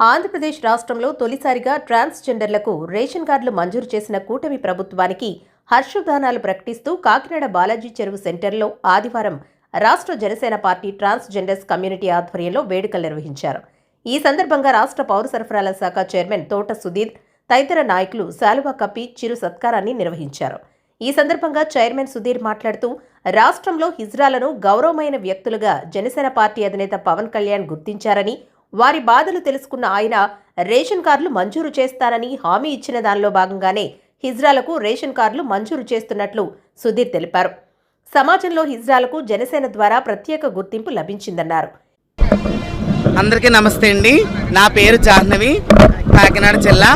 ఆంధ్రప్రదేశ్ రాష్ట్రంలో తొలిసారిగా ట్రాన్స్జెండర్లకు రేషన్ కార్డులు మంజూరు చేసిన కూటమి ప్రభుత్వానికి హర్షదానాలు ప్రకటిస్తూ కాకినాడ బాలాజీ చెరువు సెంటర్లో ఆదివారం రాష్ట్ర జనసేన పార్టీ ట్రాన్స్జెండర్స్ కమ్యూనిటీ ఆధ్వర్యంలో వేడుకలు నిర్వహించారు. ఈ సందర్భంగా రాష్ట్ర పౌర సరఫరాల శాఖ చైర్మన్ తోట సుధీర్ తదితర నాయకులు శాలువా కప్పి చిరు సత్కారాన్ని నిర్వహించారు. ఈ సందర్భంగా చైర్మన్ సుధీర్ మాట్లాడుతూ రాష్ట్రంలో హిజ్రాలను గౌరవమైన వ్యక్తులుగా జనసేన పార్టీ అధినేత పవన్ కళ్యాణ్ గుర్తించారని వారి బాధలు తెలుసుకున్న ఆయన రేషన్ కార్డులు మంజూరు చేస్తానని హామీ ఇచ్చిన దానిలో భాగంగానే హిజ్రాలకు రేషన్ కార్డులు మంజూరు చేస్తున్నట్లు సుధీర్ తెలిపారు. సమాజంలో హిజ్రాలకు జనసేన ద్వారా ప్రత్యేక గుర్తింపు లభించిందన్నారు. అందరికీ నమస్తే అండి. నా పేరు జాహ్నవి కాకినాడ జిల్లా.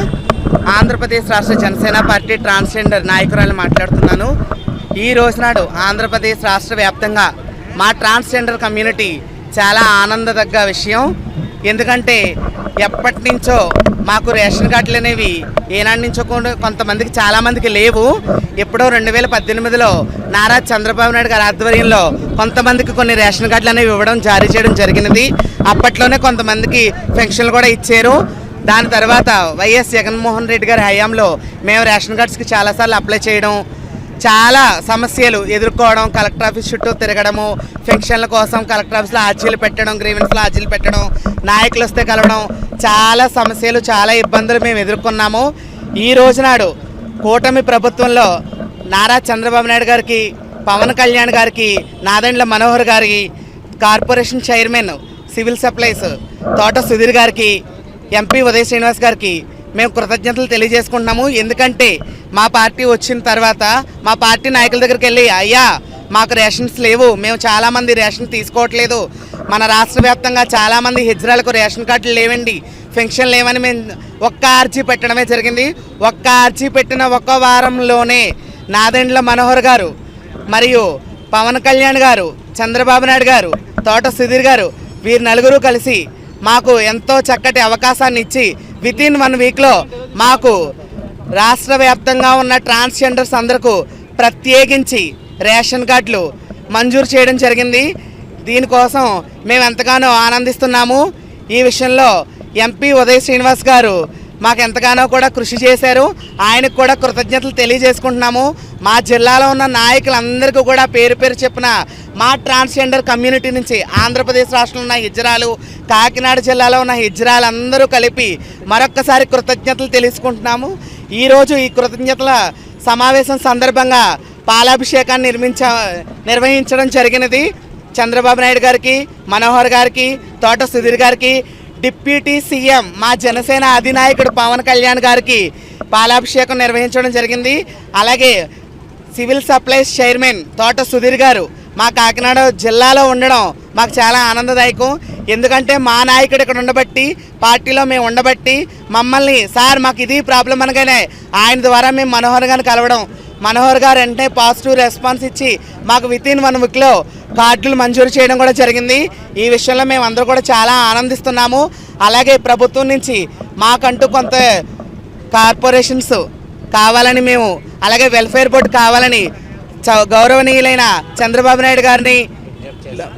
ఆంధ్రప్రదేశ్ రాష్ట్ర జనసేన పార్టీ ట్రాన్స్జెండర్ నాయకురాలు మాట్లాడుతున్నాను. ఈ రోజునాడు ఆంధ్రప్రదేశ్ రాష్ట్ర వ్యాప్తంగా మా ట్రాన్స్జెండర్ కమ్యూనిటీ చాలా ఆనందదగ్గ విషయం. ఎందుకంటే ఎప్పటి నుంచో మాకు రేషన్ కార్డులు అనేవి ఏనాటి నుంచో కొంతమందికి చాలామందికి లేవు. ఎప్పుడో రెండు వేల పద్దెనిమిదిలో నారా చంద్రబాబు నాయుడు గారి ఆధ్వర్యంలో కొంతమందికి కొన్ని రేషన్ కార్డులు అనేవి ఇవ్వడం జారీ చేయడం జరిగినది. అప్పట్లోనే కొంతమందికి పెన్షన్లు కూడా ఇచ్చారు. దాని తర్వాత వైఎస్ జగన్మోహన్ రెడ్డి గారి హయాంలో మేము రేషన్ కార్డ్స్కి చాలాసార్లు అప్లై చేయడం చాలా సమస్యలు ఎదుర్కోవడం కలెక్టర్ ఆఫీస్ చుట్టూ తిరగడము ఫెక్షన్ల కోసం కలెక్టర్ ఆఫీస్లో ఆర్జీలు పెట్టడం గ్రీవెన్స్లో ఆర్జీలు పెట్టడం నాయకులు వస్తే కలవడం చాలా సమస్యలు చాలా ఇబ్బందులు మేము ఎదుర్కొన్నాము. ఈ రోజునాడు కూటమి ప్రభుత్వంలో నారా చంద్రబాబు నాయుడు గారికి పవన్ కళ్యాణ్ గారికి నాదెండ్ల మనోహర్ గారికి కార్పొరేషన్ చైర్మన్ సివిల్ సప్లైస్ తోట సుధీర్ గారికి ఎంపీ ఉదయ శ్రీనివాస్ గారికి మేము కృతజ్ఞతలు తెలియజేసుకుంటున్నాము. ఎందుకంటే మా పార్టీ వచ్చిన తర్వాత మా పార్టీ నాయకుల దగ్గరికి వెళ్ళి అయ్యా మాకు రేషన్స్ లేవు మేము చాలామంది రేషన్ తీసుకోవట్లేదు. మన రాష్ట్ర వ్యాప్తంగా చాలామంది హిజ్రాలకు రేషన్ కార్డులు లేవండి. పెన్షన్ లేవని మేము ఒక్క ఆర్జీ పెట్టడమే జరిగింది. ఒక్క ఆర్జీ పెట్టిన ఒక్క వారంలోనే నాదెండ్ల మనోహర్ గారు మరియు పవన్ కళ్యాణ్ గారు చంద్రబాబు నాయుడు గారు తోట సుధీర్ గారు వీరు నలుగురు కలిసి మాకు ఎంతో చక్కటి అవకాశాన్ని ఇచ్చి విత్ ఇన్ వన్ వీక్లో మాకు రాష్ట్ర వ్యాప్తంగా ఉన్న ట్రాన్స్జెండర్స్ అందరకు ప్రత్యేకించి రేషన్ కార్డులు మంజూరు చేయడం జరిగింది. దీనికోసం మేము ఎంతగానో ఆనందిస్తున్నాము. ఈ విషయంలో ఎంపీ ఉదయ్ శ్రీనివాస్ గారు మాకు ఎంతగానో కూడా కృషి చేశారు. ఆయనకు కూడా కృతజ్ఞతలు తెలియజేసుకుంటున్నాము. మా జిల్లాలో ఉన్న నాయకులందరికీ కూడా పేరు పేరు చెప్పిన మా ట్రాన్స్జెండర్ కమ్యూనిటీ నుంచి ఆంధ్రప్రదేశ్ రాష్ట్రంలో ఉన్న హిజ్రాలు కాకినాడ జిల్లాలో ఉన్న హిజ్రాలు అందరూ కలిపి మరొక్కసారి కృతజ్ఞతలు తెలుసుకుంటున్నాము. ఈరోజు ఈ కృతజ్ఞతల సమావేశం సందర్భంగా పాలాభిషేకాన్ని నిర్మించ నిర్వహించడం జరిగినది చంద్రబాబు నాయుడు గారికి మనోహర్ గారికి తోట సుధీర్ గారికి డిప్యూటీ సీఎం మా జనసేన అధినాయకుడు పవన్ కళ్యాణ్ గారికి పాలాభిషేకం నిర్వహించడం జరిగింది. అలాగే సివిల్ సప్లైస్ చైర్మన్ తోట సుధీర్ గారు మా కాకినాడ జిల్లాలో ఉండడం మాకు చాలా ఆనందదాయకం. ఎందుకంటే మా నాయకుడు ఇక్కడ ఉండబట్టి పార్టీలో మేము ఉండబట్టి మమ్మల్ని సార్ మాకు ఇది ప్రాబ్లం అనగానే ఆయన ద్వారా మేము మనోహర్ గారిని కలవడం. మనోహర్ గారు వెంటనే పాజిటివ్ రెస్పాన్స్ ఇచ్చి మాకు విత్ ఇన్ వన్ వీక్లో కార్డులు మంజూరు చేయడం కూడా జరిగింది. ఈ విషయంలో మేము అందరూ కూడా చాలా ఆనందిస్తున్నాము. అలాగే ప్రభుత్వం నుంచి మాకంటూ కొంత కార్పొరేషన్స్ కావాలని మేము అలాగే వెల్ఫేర్ బోర్డు కావాలని గౌరవనీయులైన చంద్రబాబు నాయుడు గారిని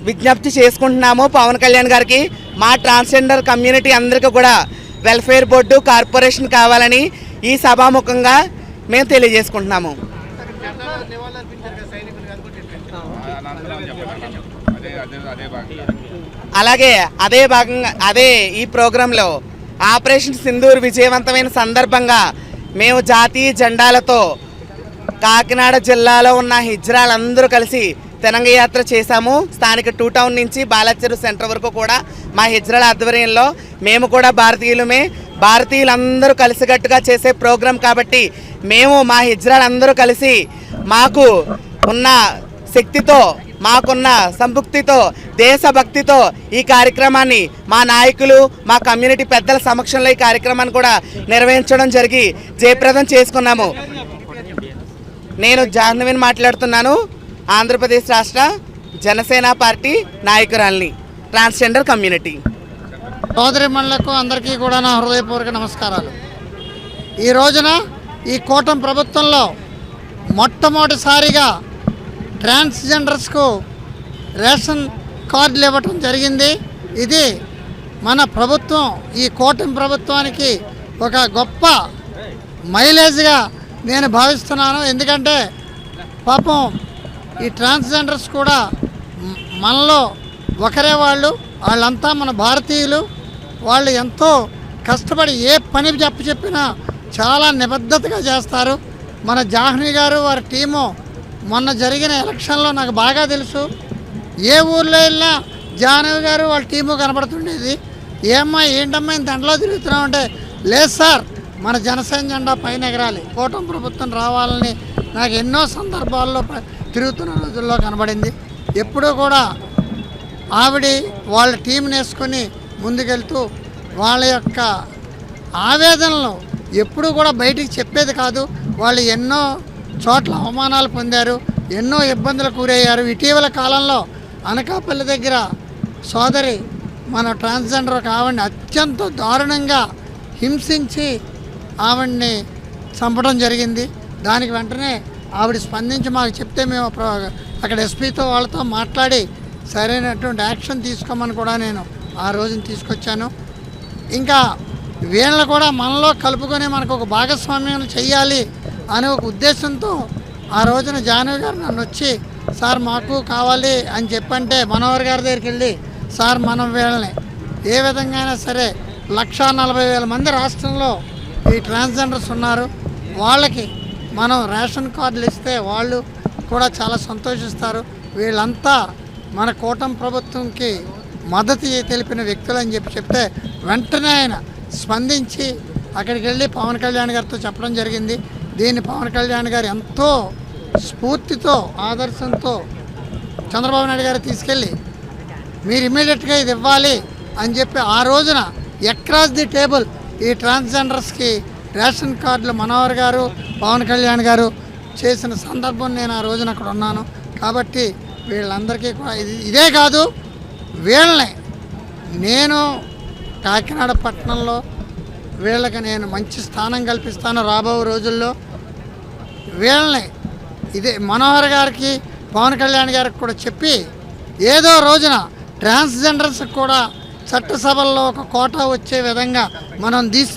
విజ్ఞప్తి చేసుకుంటున్నాము పవన్ కళ్యాణ్ గారికి. మా ట్రాన్స్జెండర్ కమ్యూనిటీ అందరికీ కూడా వెల్ఫేర్ బోర్డు కార్పొరేషన్ కావాలని ఈ సభాముఖంగా మేము తెలియజేసుకుంటున్నాము. అలాగే అదే భాగంగా అదే ఈ ప్రోగ్రాంలో ఆపరేషన్ సింధూర్ విజయవంతమైన సందర్భంగా మేము జాతీయ జెండాలతో కాకినాడ జిల్లాలో ఉన్న హిజ్రాలందరూ కలిసి తెలంగ యాత్ర చేశాము. స్థానిక టూ టౌన్ నుంచి బాలాచెరు సెంటర్ వరకు కూడా మా హిజ్రాల ఆధ్వర్యంలో మేము కూడా భారతీయులమే. భారతీయులందరూ కలిసికట్టుగా చేసే ప్రోగ్రాం కాబట్టి మేము మా హిజ్రాలందరూ కలిసి మాకు ఉన్న శక్తితో మాకున్న సంభుక్తితో దేశభక్తితో ఈ కార్యక్రమాన్ని మా నాయకులు మా కమ్యూనిటీ పెద్దల సమక్షంలో ఈ కార్యక్రమాన్ని కూడా నిర్వహించడం జరిగి జయప్రదం చేసుకున్నాము. నేను జాహ్నవిని మాట్లాడుతున్నాను. ఆంధ్రప్రదేశ్ రాష్ట్ర జనసేన పార్టీ నాయకురాల్ని ట్రాన్స్జెండర్ కమ్యూనిటీ. సోదరిమణులకు అందరికీ కూడా నా హృదయపూర్వక నమస్కారాలు. ఈ రోజున ఈ కూటమి ప్రభుత్వంలో మొట్టమొదటిసారిగా ట్రాన్స్జెండర్స్కు రేషన్ కార్డులు ఇవ్వటం జరిగింది. ఇది మన ప్రభుత్వం ఈ కూటమి ప్రభుత్వానికి ఒక గొప్ప మైలేజ్గా నేను భావిస్తున్నాను. ఎందుకంటే పాపం ఈ ట్రాన్స్జెండర్స్ కూడా మనలో ఒకరే వాళ్ళు వాళ్ళంతా మన భారతీయులు. వాళ్ళు ఎంతో కష్టపడి ఏ పని చెప్పు చెప్పినా చాలా నిబద్ధతగా చేస్తారు. మన జాహ్నవి గారు వారి టీము మొన్న జరిగిన ఎలక్షన్లో నాకు బాగా తెలుసు. ఏ ఊర్లో వెళ్ళినా జాహ్నవి గారు వాళ్ళ టీము కనబడుతుండేది. ఏమ్మా ఏంటమ్మా ఇంత ఎండలో తిరుగుతున్నావు అంటే లేదు సార్ మన జనసేన జెండా పైన ఎగరాలి. కూటమి ప్రభుత్వం రావాలని నాకు ఎన్నో సందర్భాల్లో ప- తిరుగుతున్న రోజుల్లో కనబడింది. ఎప్పుడూ కూడా ఆవిడ వాళ్ళ టీంని వేసుకొని ముందుకెళ్తూ వాళ్ళ యొక్క ఆవేదనలు ఎప్పుడూ కూడా బయటికి చెప్పేది కాదు. వాళ్ళు ఎన్నో చోట్ల అవమానాలు పొందారు ఎన్నో ఇబ్బందులు కూరయ్యారు ఇటీవల కాలంలో అనకాపల్లి దగ్గర సోదరి మన ట్రాన్స్జెండర్ ఒక ఆవిడని అత్యంత దారుణంగా హింసించి ఆవిడ్ని చంపడం జరిగింది. దానికి వెంటనే ఆవిడ స్పందించి మాకు చెప్తే మేము ప్ర- అక్కడ ఎస్పీతో వాళ్ళతో మాట్లాడి సరైనటువంటి యాక్షన్ తీసుకోమని కూడా నేను ఆ రోజున తీసుకొచ్చాను. ఇంకా వీళ్ళని కూడా మనలో కలుపుకొని మనకు ఒక భాగస్వామ్యం చేయాలి అనే ఒక ఉద్దేశంతో ఆ రోజున జానవి గారు నన్ను వచ్చి సార్ మాకు కావాలి అని చెప్పంటే మనోహర్ గారి దగ్గరికి వెళ్ళి సార్ మనం వీళ్ళని ఏ విధంగా అయినా సరే లక్షా నలభై వేల మంది రాష్ట్రంలో ఈ ట్రాన్స్జెండర్స్ ఉన్నారు. వాళ్ళకి మనం రేషన్ కార్డులు ఇస్తే వాళ్ళు కూడా చాలా సంతోషిస్తారు. వీళ్ళంతా మన కూటమి ప్రభుత్వంకి మద్దతు తెలిపిన వ్యక్తులు అని చెప్పి చెప్తే వెంటనే ఆయన స్పందించి అక్కడికి వెళ్ళి పవన్ కళ్యాణ్ గారితో చెప్పడం జరిగింది. దీన్ని పవన్ కళ్యాణ్ గారు ఎంతో స్ఫూర్తితో ఆదర్శంతో చంద్రబాబు నాయుడు గారు తీసుకెళ్ళి మీరు ఇమీడియట్గా ఇది ఇవ్వాలి అని చెప్పి ఆ రోజున ఎక్రాస్ ది టేబుల్ ఈ ట్రాన్స్జెండర్స్కి రేషన్ కార్డులు మనోహర్ గారు పవన్ కళ్యాణ్ గారు చేసిన సందర్భం నేను ఆ రోజున అక్కడ ఉన్నాను. కాబట్టి వీళ్ళందరికీ కూడా ఇది ఇదే కాదు వీళ్ళని నేను కాకినాడ పట్టణంలో వీళ్ళకి నేను మంచి స్థానం కల్పిస్తాను రాబో రోజుల్లో. వీళ్ళని ఇదే మనోహర్ గారికి పవన్ కళ్యాణ్ గారికి కూడా చెప్పి ఏదో రోజున ట్రాన్స్జెండర్స్ కూడా చట్టసభల్లో ఒక కోటా వచ్చే విధంగా మనం తీసి